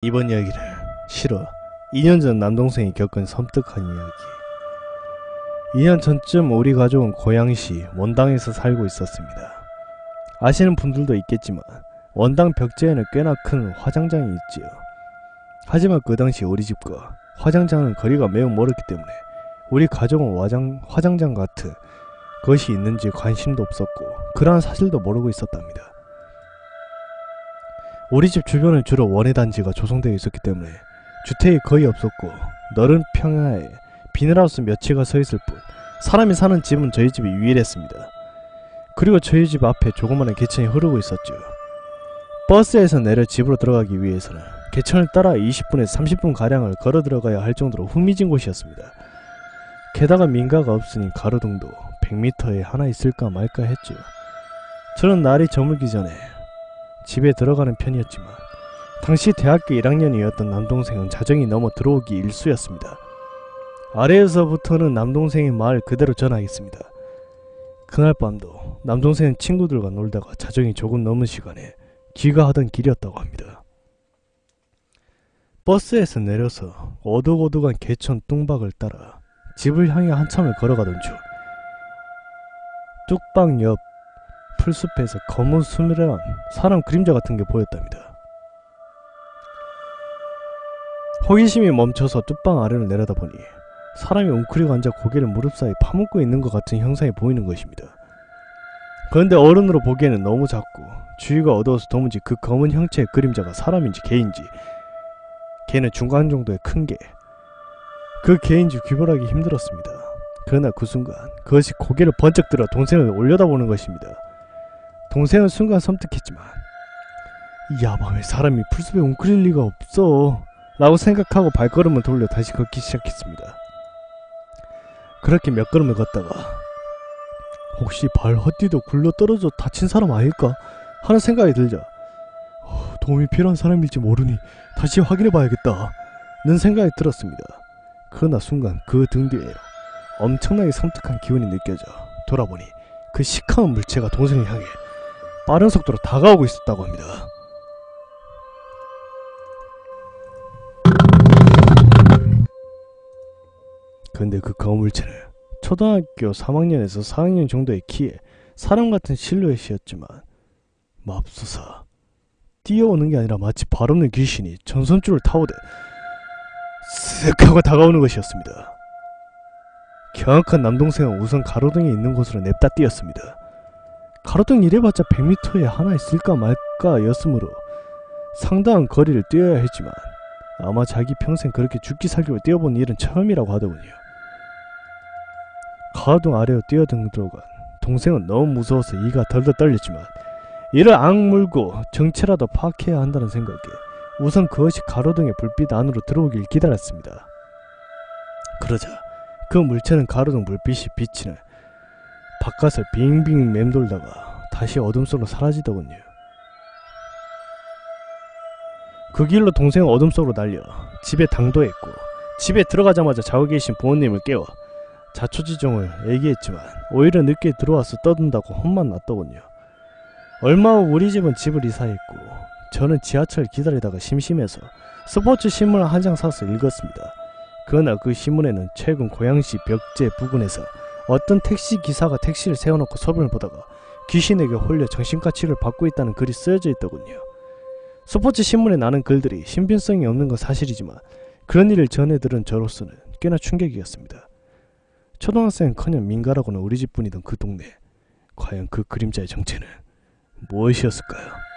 이번 이야기는 실화 2년 전 남동생이 겪은 섬뜩한 이야기 2년 전쯤 우리 가족은 고양시 원당에서 살고 있었습니다. 아시는 분들도 있겠지만 원당 벽제에는 꽤나 큰 화장장이 있지요. 하지만 그 당시 우리 집과 화장장은 거리가 매우 멀었기 때문에 우리 가족은 화장, 화장장 같은 것이 있는지 관심도 없었고 그러한 사실도 모르고 있었답니다. 우리 집 주변은 주로 원예 단지가 조성되어 있었기 때문에 주택이 거의 없었고 넓은 평야에 비닐하우스 몇 채가 서 있을 뿐 사람이 사는 집은 저희 집이 유일했습니다. 그리고 저희 집 앞에 조그마한 개천이 흐르고 있었죠. 버스에서 내려 집으로 들어가기 위해서는 개천을 따라 20분에서 30분 가량을 걸어 들어가야 할 정도로 흥미진 곳이었습니다. 게다가 민가가 없으니 가로등도 100m에 하나 있을까 말까 했죠. 저는 날이 저물기 전에 집에 들어가는 편이었지만 당시 대학교 1학년이었던 남동생은 자정이 넘어 들어오기 일쑤였습니다. 아래에서부터는 남동생의 말 그대로 전하겠습니다. 그날 밤도 남동생은 친구들과 놀다가 자정이 조금 넘은 시간에 귀가하던 길이었다고 합니다. 버스에서 내려서 어둑어둑한 개천 뚱박을 따라 집을 향해 한참을 걸어가던 중 뚝방 옆 풀숲에서 검은 수밀한 사람 그림자 같은 게 보였답니다. 호기심이 멈춰서 뚝방 아래를 내려다보니 사람이 웅크리고 앉아 고개를 무릎 사이 파묻고 있는 것 같은 형상이 보이는 것입니다. 그런데 어른으로 보기에는 너무 작고 주위가 어두워서 도무지 그 검은 형체의 그림자가 사람인지 개인지 개는 중간 정도의 큰 개. 그 개인지 귀별하기 힘들었습니다. 그러나 그 순간 그것이 고개를 번쩍 들어 동생을 올려다보는 것입니다. 동생은 순간 섬뜩했지만 이 야밤에 사람이 풀숲에 웅크릴 리가 없어. 라고 생각하고 발걸음을 돌려 다시 걷기 시작했습니다. 그렇게 몇 걸음을 걷다가 혹시 발 헛디도 굴러 떨어져 다친 사람 아닐까? 하는 생각이 들자 어, 도움이 필요한 사람일지 모르니 다시 확인해 봐야겠다. 는 생각이 들었습니다. 그러나 순간 그 등 뒤에 엄청나게 섬뜩한 기운이 느껴져 돌아보니 그 시커먼 물체가 동생을 향해 빠른 속도로 다가오고 있었다고 합니다. 근데 그 거물체는 초등학교 3학년에서 4학년 정도의 키에 사람 같은 실루엣이었지만 맙소사 뛰어오는 게 아니라 마치 발없는 귀신이 전선줄을 타오듯 쓱 하고 다가오는 것이었습니다. 경악한 남동생은 우선 가로등이 있는 곳으로 냅다 뛰었습니다. 가로등 이래봤자 100m에 하나 있을까 말까 였으므로 상당한 거리를 뛰어야 했지만 아마 자기 평생 그렇게 죽기 살기로 뛰어본 일은 처음이라고 하더군요. 가로등 아래로 뛰어든 들어간 동생은 너무 무서워서 이가 덜덜 떨렸지만 이를 악물고 정체라도 파악해야 한다는 생각에 우선 그것이 가로등의 불빛 안으로 들어오길 기다렸습니다. 그러자 그 물체는 가로등 불빛이 비치는 바깥을 빙빙 맴돌다가 다시 어둠 속으로 사라지더군요. 그 길로 동생은 어둠 속으로 날려 집에 당도했고 집에 들어가자마자 자고 계신 부모님을 깨워 자초지종을 얘기했지만 오히려 늦게 들어와서 떠든다고 혼만 났더군요. 얼마 후 우리 집은 집을 이사했고 저는 지하철 기다리다가 심심해서 스포츠 신문을 한 장 사서 읽었습니다. 그러나 그 신문에는 최근 고양시 벽제 부근에서 어떤 택시 기사가 택시를 세워놓고 서론을 보다가 귀신에게 홀려 정신과 치료를 받고 있다는 글이 쓰여져 있더군요. 스포츠 신문에 나는 글들이 신빙성이 없는 건 사실이지만 그런 일을 전해 들은 저로서는 꽤나 충격이었습니다. 초등학생커녕 민가라고는 우리 집뿐이던 그 동네 과연 그 그림자의 정체는 무엇이었을까요?